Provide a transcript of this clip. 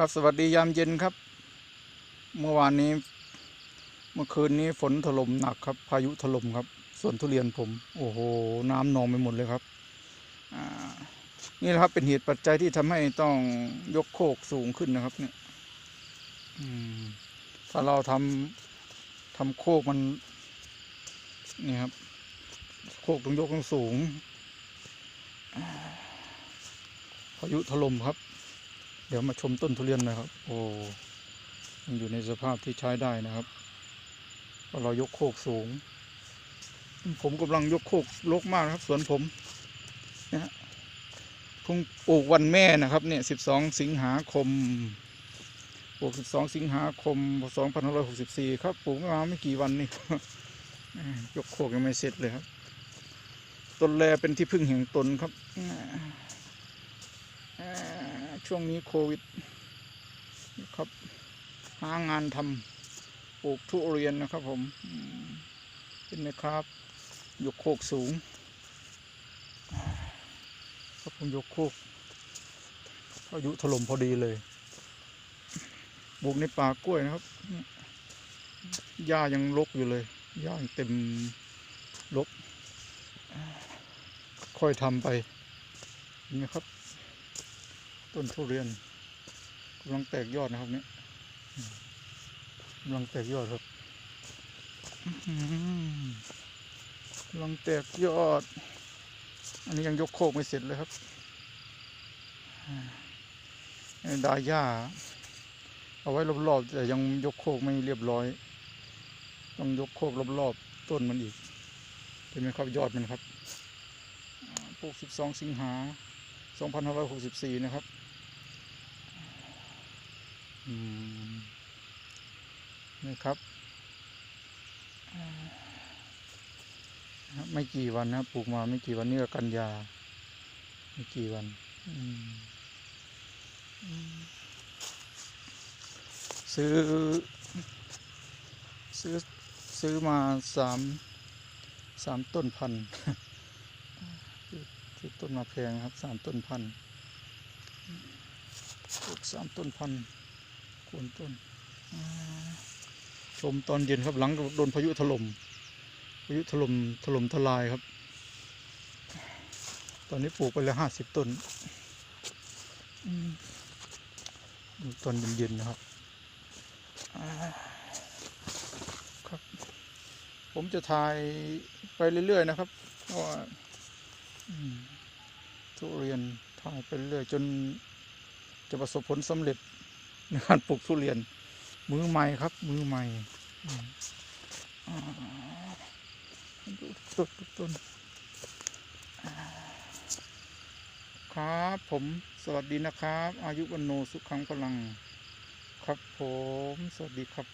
ครับสวัสดียามเย็นครับ เมื่อวานนี้ เมื่อคืนนี้ฝนถล่มหนักครับ พายุถล่มครับส่วนทุเรียนผม โอ้โห น้ำนองไปหมดเลยครับนี่แหละครับเป็นเหตุปัจจัยที่ทำให้ต้องยกโคกสูงขึ้นนะครับ เนี่ยถ้าเราทำทำโคกมัน นี่ครับ โคกต้องยกต้องสูงพายุถล่มครับ เดี๋ยวมาชมต้นทุเรียนนะครับ โอ้ยังอยู่ในสภาพที่ใช้ได้นะครับเราะเรายกโคกสูง ผมกำลังยกโคกลกมากครับ สวนผมนะฮะพิ่งปลูกวันแม่นะครับเนี่ย12สิงหาคมปลูก12สิงหาคม2564ครับปลูกมาไม่กี่วันนี่ยกโคกยังไม่เสร็จเลยครับ ต้นแรเป็นที่พึ่งแห่งตนครับ ช่วงนี้โควิดนะครับหางานทำปลูกทุเรียนนะครับผมเห็นไหมครับยกโคกสูงครับผมยกโคกพายุถล่มพอดีเลยปลูกในป่ากล้วยนะครับหญ้ายังรกอยู่เลยหญ้ายังเต็มรกค่อยทำไปเห็นไหมครับ ต้นทุเรียนกำลังแตกยอดนะครับเนี่ยกำลังแตกยอดครับกำลังแตกยอด อันนี้ยังยกโคกไม่เสร็จเลยครับดาหญ้าเอาไว้รอบๆแต่ยังยกโคกไม่เรียบร้อย ต้องยกโคกรอบๆต้นมันอีกเห็นไหมครับยอดมันครับปลูก12สิงหา 2564 นะครับ นี่ครับไม่กี่วันนะปลูกมาไม่กี่วันนี่ก็กันยา ไม่กี่วันซื้อ ซื้อซื้อมาสามสามต้นพันธุ์ซื้อต้นมาแพงครับสามต้นพันธุ์ปลูกสามต้นพันธุ์ โคนต้นอ่าชมตอนเย็นครับหลังโดนพายุถล่มพายุถล่มถล่มทลายครับ ตอนนี้ปลูกไปแล้วห้าสิบต้นอืมดูตอนเย็นๆนะครับอ่าครับ ผมจะถ่ายไปเรื่อยๆนะครับเพราะว่าอืมทุเรียนถ่ายไปเรื่อยจนจะประสบผลสำเร็จ ในการปลูกทุเรียน มือใหม่ครับ มือใหม่ดูต้นต้นครับผมสวัสดีนะครับ อายุวันโนสุขังพลัง ครับผม สวัสดีครับ